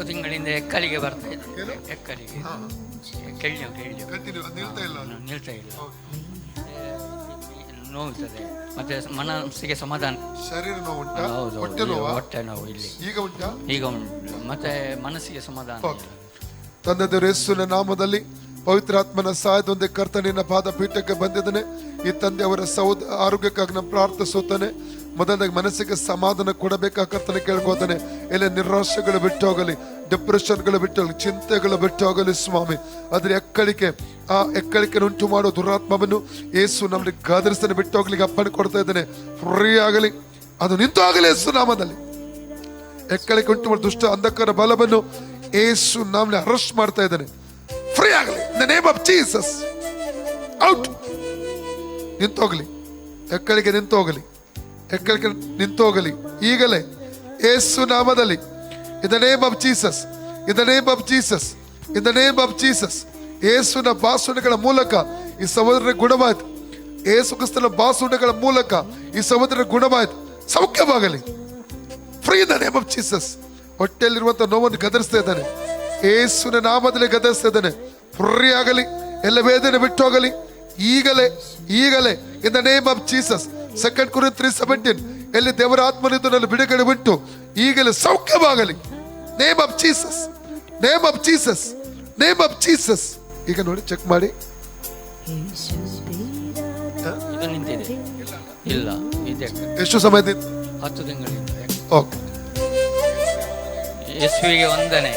ಅಲ್ಲಿಂದ ಎಕ್ಕಲಿಗೆ ಬರ್ತಾ? ಇದ್ದೆ. ಎಕ್ಕಲಿಗೆ. ಕೆಳ್ಳು ಕೆಳ್ಳು ನಿಲ್ತಾ ಇಲ್ಲ ನೋವುತ್ತದೆ ಮತ್ತೆ ಮನಸ್ಸಿಗೆ ಸಮಾಧಾನ. ಶರೀರ ಹೌದು ಹೊಟ್ಟೆ ನೋವಾ? ಇಲ್ಲಿ. ಈಗ ಉಂಟಾ? ಈಗ ಉಂಟು. ಮತ್ತೆ ಮನಸ್ಸಿಗೆ ಸಮಾಧಾನ ತಂದೆದು ತಂದೆ ದೇವರ ಯೇಸುವಿನ ನಾಮದಲ್ಲಿ ಪವಿತ್ರಾತ್ಮನ ಸಹಾಯದೊಂದಿಗೆ ಕರ್ತನಿನ ಪಾದ ಪೀಠಕ್ಕೆ ಬಂದಿದ್ದಾನೆ. ಈ ತಂದೆ ಅವರ ಸೌದ ಆರೋಗ್ಯಕ್ಕಾಗಿ ನಾನು ಪ್ರಾರ್ಥಿಸುತ್ತಾನೆ. ಮೊದಲದಾಗಿ ಮನಸ್ಸಿಗೆ ಸಮಾಧಾನ ಕೊಡಬೇಕಾ? ಕರ್ತನ ಕೇಳ್ಕೋತಾನೆ ಎಲ್ಲ ನಿರಾಶೆಗಳು ಬಿಟ್ಟು ಹೋಗಲಿ ಡಿಪ್ರೆಷನ್ಗಳು ಬಿಟ್ಟು ಹೋಗಲಿ ಚಿಂತೆಗಳು ಬಿಟ್ಟು ಹೋಗಲಿ ಸ್ವಾಮಿ. ಅದ್ರ ಎಕ್ಕಳಿಕೆ, ಆ ಎಕ್ಕಳಿಕೆ ಉಂಟು ಮಾಡೋ ದುರಾತ್ಮವನ್ನು ಏಸು ನಮಗೆ ಗಾದರಿಸ್ತಾನೆ ಬಿಟ್ಟು ಹೋಗ್ಲಿ ಅಪ್ಪಣೆ ಕೊಡ್ತಾ ಇದ್ದಾನೆ. ಫ್ರೀ ಆಗಲಿ, ಅದು ನಿಂತು ಆಗಲಿ ಯೇಸು ನಾಮದಲ್ಲಿ. ಎಕ್ಕಳಿಕೆ ಉಂಟು ಮಾಡೋ ದುಷ್ಟ ಅಂಧಕಾರ ಬಲವನ್ನು ಏಸು ನಾಮನೆ ಅರೆಸ್ಟ್ ಮಾಡ್ತಾ ಇದ್ದಾನೆ. ಫ್ರೀ ಆಗಲಿ the name of Jesus out ನಿಂತೋಗಲಿ ಎಕ್ಕಳಿಗೆ ನಿಂತೋಗಲಿ. ಎಕ್ಕಳಿಗೆ ನಿಂತೋಗಲಿ. ಈಗಲೇ ಏಸು ನಾಮದಲ್ಲಿ in the name of Jesus in the name of Jesus in the name of Jesus ಏಸುನ ಬಾಸುಣಗಳ ಮೂಲಕ ಈ ಸಹೋದರ ಗುಣವಾಯ್ತು. ಏಸು ಕ್ರಿಸ್ತನ ಬಾಸುಣಗಳ ಮೂಲಕ ಈ ಸಹೋದರ ಗುಣವಾಯ್ತು. ಸೌಖ್ಯವಾಗಲಿ. Free the name of Jesus ಹೊಟ್ಟೆಯಲ್ಲಿರುವಂತಹ ನೋವನ್ನು ಗದರಿಸ್ತಾ ಇದ್ದಾನೆ. ಏಸುನ ನಾಮದಲ್ಲಿ ಗದರಿಸ್ತಾ ಇದ್ದಾನೆ. ಫ್ರೀ ಆಗಲಿ ಎಲ್ಲ ವೇದನೆ ಬಿಟ್ಟು ಹೋಗಲಿ ಈಗಲೇ ಈಗಲೇ in the name of Jesus second ಕುರಿ ತ್ರೀ ಸೆವೆಂಟೀನ್ ಎಲ್ಲಿ ದೇವರ ಆತ್ಮನಿಂದ ನನ್ನ ಬಿಡುಗಡೆ ಬಿಟ್ಟು ಈಗಲೇ ಸೌಖ್ಯವಾಗಲಿ. Name of Jesus name of Jesus name of Jesus ಈಗ ನೋಡಿ ಚೆಕ್ ಮಾಡಿ. ಇಲ್ಲ ಇದೆ. ಎಷ್ಟು ಸಮಯದಿಂದ? ಹತ್ತು ತಿಂಗಳಿಂದ. ಓಕೆ ಯೇಸುವಿಗೆ ವಂದನೆ